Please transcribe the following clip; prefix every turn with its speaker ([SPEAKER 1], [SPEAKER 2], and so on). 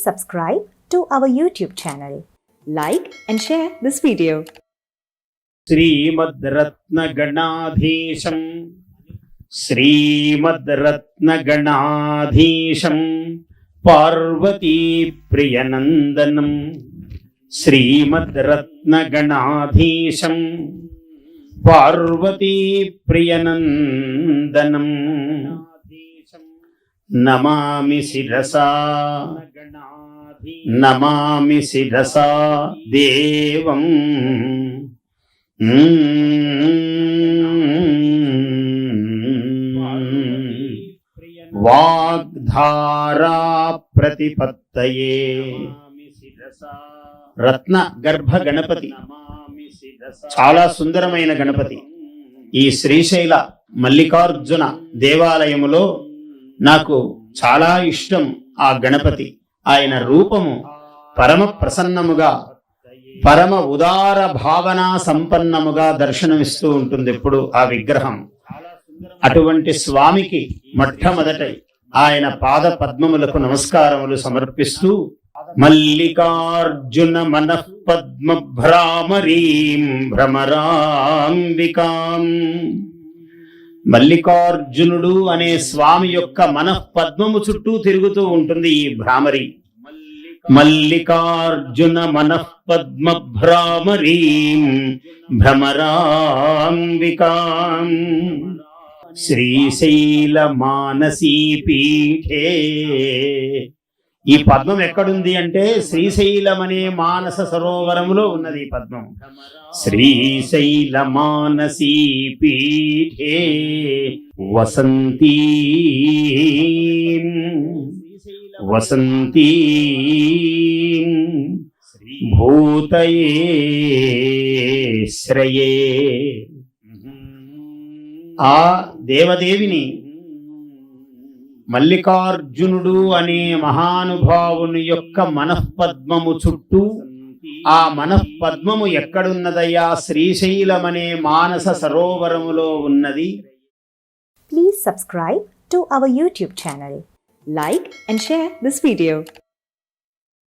[SPEAKER 1] subscribe to our YouTube channel. Like and share this video.
[SPEAKER 2] Shrimad രത്നഗണാധീശം Parvathi പ്രിയനന്ദനം Shrimad രത്നഗണാധീശം Parvathi പ്രിയനന്ദനം నమామి శిరసా నమామి శిరసా దేవం. వాగ్ధారా ప్రతిపత్తయే. రత్న గర్భ గణపతి చాలా సుందరమైన గణపతి. ఈ శ్రీశైల మల్లికార్జున దేవాలయములో నాకు చాలా ఇష్టం ఆ గణపతి. ఆయన రూపము పరమ ప్రసన్నముగా పరమ ఉదార భావన సంపన్నముగా దర్శనమిస్తూ ఉంటుంది ఎప్పుడు ఆ విగ్రహం. అటువంటి స్వామికి మొట్టమొదట ఆయన పాద పద్మములకు నమస్కారములు సమర్పిస్తూ మల్లికార్జున మనః పద్మ భ్రామరీం భ్రమరాంబికాం. మల్లికార్జునుడు అనే స్వామి యొక్క మనః పద్మము చుట్టూ తిరుగుతూ ఉంటుంది ఈ భ్రామరి. మల్లికార్జున మనః పద్మ భ్రామరీం భ్రమరాంబికాం. శ్రీశైల మానసీ పీఠే ఈ పద్మం ఎక్కడుంది అంటే శ్రీశైలం అనే మానస సరోవరములో ఉన్నది ఈ పద్మం. శ్రీశైల మానసీ పీఠే వసంతి వసంతి భూతయే శ్రయే. ఆ దేవదేవిని మల్లికార్జునుడు అనే మహానుభావుని యొక్క మనఃపద్మము చుట్టూ ఆ మనఃపద్మము ఎక్కడున్నదయ్యా? శ్రీశైలమనే మానస సరోవరములో ఉన్నది.
[SPEAKER 1] Please subscribe to our YouTube channel like and share this video